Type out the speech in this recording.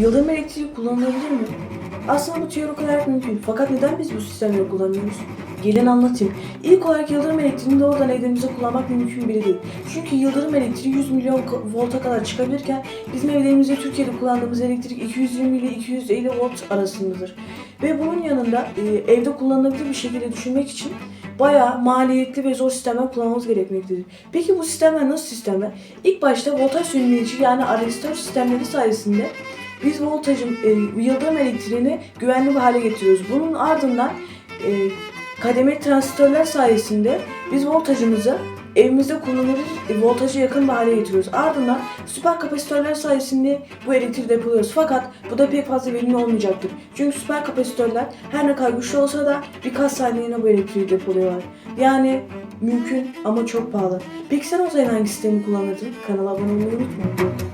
Yıldırım elektriği kullanılabilir mi? Aslında bu teorik olarak mümkün. Fakat neden biz bu sistemleri kullanıyoruz? Gelin anlatayım. İlk olarak yıldırım elektriğini doğrudan evlerimizde kullanmak mümkün bile değil. Çünkü yıldırım elektriği 100 milyon volta kadar çıkabilirken bizim evlerimizde Türkiye'de kullandığımız elektrik 220 ile 250 volt arasındadır. Ve bunun yanında e, evde kullanılabilir bir şekilde düşünmek için bayağı maliyetli ve zor sistemler kullanmamız gerekmektedir. Peki bu sistemler nasıl sistemler? İlk başta voltaj sönümleyici yani arrestör sistemleri sayesinde biz voltajın e, yıldırım elektriğini güvenli bir hale getiriyoruz. Bunun ardından e, kademeli transistörler sayesinde biz voltajımızı evimizde kullanılır e, voltaja yakın bir hale getiriyoruz. Ardından süper kapasitörler sayesinde bu elektriği depoluyoruz. Fakat bu da pek fazla verimli olmayacaktır. Çünkü süper kapasitörler her ne kadar güçlü olsa da birkaç saniyene bu elektriği depoluyorlar. Yani mümkün ama çok pahalı. Peki sen o zaman hangi sistemi kullanırdın? Kanala abone olmayı unutma.